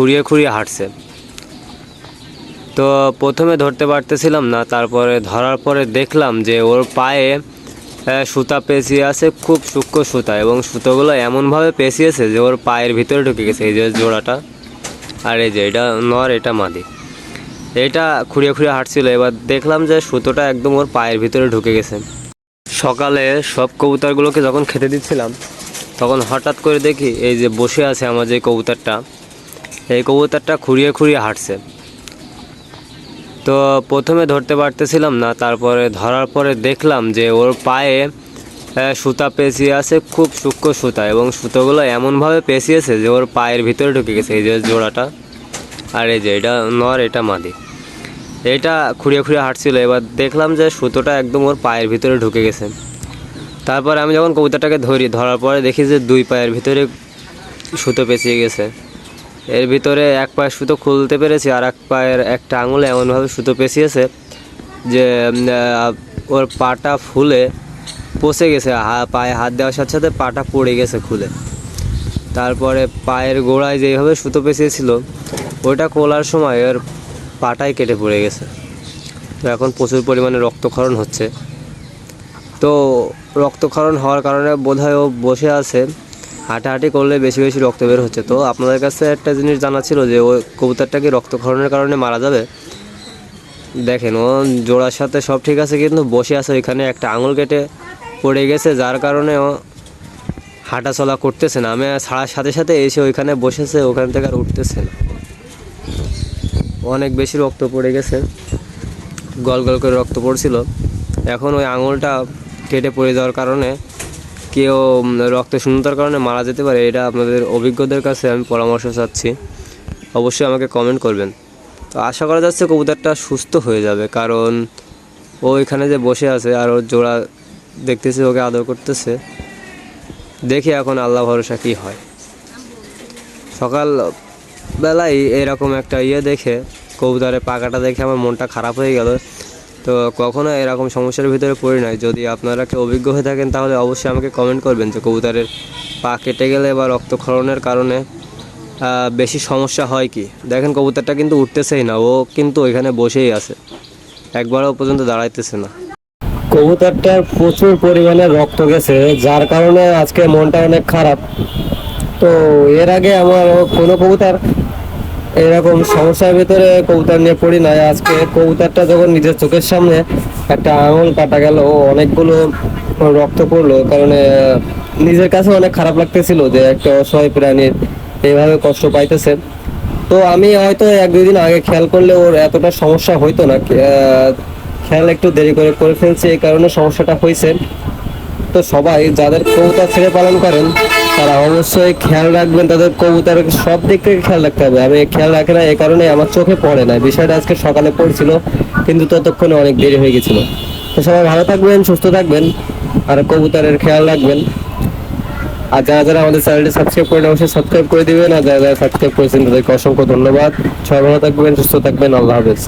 খুঁড়িয়ে খুঁড়িয়ে হাঁটছে। তো প্রথমে ধরতে পারতেছিলাম না, তারপরে ধরার পরে দেখলাম যে ওর পায়ে সুতা পেঁচিয়ে আছে, খুব সূক্ষ্ম সুতা এবং সুতোগুলো এমনভাবে পেঁচিয়েছে যে ওর পায়ের ভিতরে ঢুকে গেছে, এই যে জোড়াটা। আর এই যে এটা নর, এটা মাদি। এটা খুঁড়িয়ে খুঁড়িয়ে হাঁটছিল, এবার দেখলাম যে সুতোটা একদম ওর পায়ের ভিতরে ঢুকে গেছে। সকালে সব কবুতরগুলোকে যখন খেতে দিচ্ছিলাম, তখন হঠাৎ করে দেখি এই যে বসে আছে আমার যে কবুতরটা এই কবুতরটা খুঁড়িয়ে খুঁড়িয়ে হাঁটছে। তো প্রথমে ধরতে পারতেছিলাম না, তারপরে ধরার পরে দেখলাম যে ওর পায়ে সুতা পেঁচিয়ে আছে, খুব সূক্ষ্ম সুতা, এবং সুতোগুলো এমনভাবে পেঁচিয়েছে যে ওর পায়ের ভিতরে ঢুকে গেছে। এই যে জোড়াটা, আর এই যে এটা নর, এটা মাদি। এটা খুঁড়িয়ে খুঁড়িয়ে হাঁটছিল, এবার দেখলাম যে সুতোটা একদম ওর পায়ের ভিতরে ঢুকে গেছে। তারপর আমি যখন কবুতরটাকে ধরি, ধরার পরে দেখি যে দুই পায়ের ভিতরে সুতো পেঁচিয়ে গেছে। এর ভিতরে এক পায়ের সুতো খুলতে পেরেছি, আর এক পায়ের একটা আঙুলে এমনভাবে সুতো পেঁচিয়েছে যে ওর পাটা ফুলে পচে গেছে পায়ে হাত দেওয়ার সাথে সাথে পাটা পড়ে গেছে খুলে। তারপরে পায়ের গোড়ায় যেইভাবে সুতো পেঁচিয়েছিল, ওইটা খোলার সময় ওর পাটাই কেটে পড়ে গেছে। তো এখন প্রচুর পরিমাণে রক্তক্ষরণ হচ্ছে। তো রক্তক্ষরণ হওয়ার কারণে বোধহয় ও বসে আছে। হাঁটাহাঁটি করলে বেশি বেশি রক্ত বের হচ্ছে। তো আপনাদের কাছে একটা জিনিস জানা ছিল যে ওই কবুতরটা কি রক্তক্ষরণের কারণে মারা যাবে? দেখেন, ও জোড়ার সাথে সব ঠিক আছে, কিন্তু বসে আছে ওইখানে, একটা আঙুল কেটে পড়ে গেছে, যার কারণে ও হাঁটা চলা করতেছে না। আমি ছাড়ার সাথে সাথে এসে ওইখানে বসেছে, ওখান থেকে আর উঠতেছে না। অনেক বেশি রক্ত পড়ে গেছে, গল গল করে রক্ত পড়ছিল। এখন ওই আঙুলটা কেটে পড়ে যাওয়ার কারণে কেউ রক্ত শূন্যতার কারণে মারা যেতে পারে, এটা আপনাদের অভিজ্ঞদের কাছে আমি পরামর্শ চাচ্ছি। অবশ্যই আমাকে কমেন্ট করবেন। তো আশা করা যাচ্ছে কবুতরটা সুস্থ হয়ে যাবে, কারণ ও এখানে যে বসে আছে আর ওর জোড়া দেখতেছে, ওকে আদর করতেছে, দেখি এখন আল্লাহ ভরসা কী হয়। সকাল বেলায় এরকম একটা ইয়ে দেখে, কবুতরের পাকাটা দেখে আমার মনটা খারাপ হয়ে গেল। তো কখনো এরকম সমস্যার ভিতরে পড়ি নাই। যদি আপনারা কেউ অভিজ্ঞ হয়ে থাকেন, তাহলে অবশ্যই আমাকে কমেন্ট করবেন যে কবুতরের পা কেটে গেলে বা রক্তক্ষরণের কারণে বেশি সমস্যা হয় কি? দেখেন, কবুতরটা কিন্তু উঠতেছেই না, ও কিন্তু ওইখানে বসেই আছে। একবারও পর্যন্ত দাঁড়াইতেছে না। কবুতরটার প্রচুর পরিমাণে রক্ত গেছে, যার কারণে আজকে মনটা অনেক খারাপ। তো এর আগে আমার কোনো কবুতর এরকম সমস্যার ভিতরে কবুতর নিয়ে পড়ি নাই। আজকে কবুতরটা যখন নিজের চোখের সামনে একটা আঙুল কাটা গেল অনেকগুলো রক্ত পড়ল। কারণে নিজের কাছে অনেক খারাপ লাগতেছিল যে একটা অসহায় প্রাণীর এইভাবে কষ্ট পাইতেছে। তো আমি হয়তো এক দুই দিন আগে খেয়াল করলে ওর এতটা সমস্যা হইতো না। খেয়াল একটু দেরি করে করে ফেলছি, এই কারণে সমস্যাটা হয়েছে সবাই যাদের কবুতর ছেড়ে পালন করেন, তারা অবশ্যই খেয়াল রাখবেন তাদের কবুতরের সব দিক থেকে খেয়াল রাখতে হবে। আমি খেয়াল রাখি না, এ কারণে আমার চোখে পড়ে না। বিষয়টা আজকে সকালে পড়ছিল, কিন্তু ততক্ষণে অনেক দেরি হয়ে গেছিল। তো সবাই ভালো থাকবেন, সুস্থ থাকবেন, আর কবুতরের খেয়াল রাখবেন। আর যারা যারা আমাদের চ্যানেলটি সাবস্ক্রাইব করেন, অবশ্যই সাবস্ক্রাইব করে দিবেন। আর যারা যারা সাবস্ক্রাইব করেছেন, তাদেরকে অসংখ্য ধন্যবাদ। সবাই ভালো থাকবেন, সুস্থ থাকবেন। আল্লাহ হাফেজ।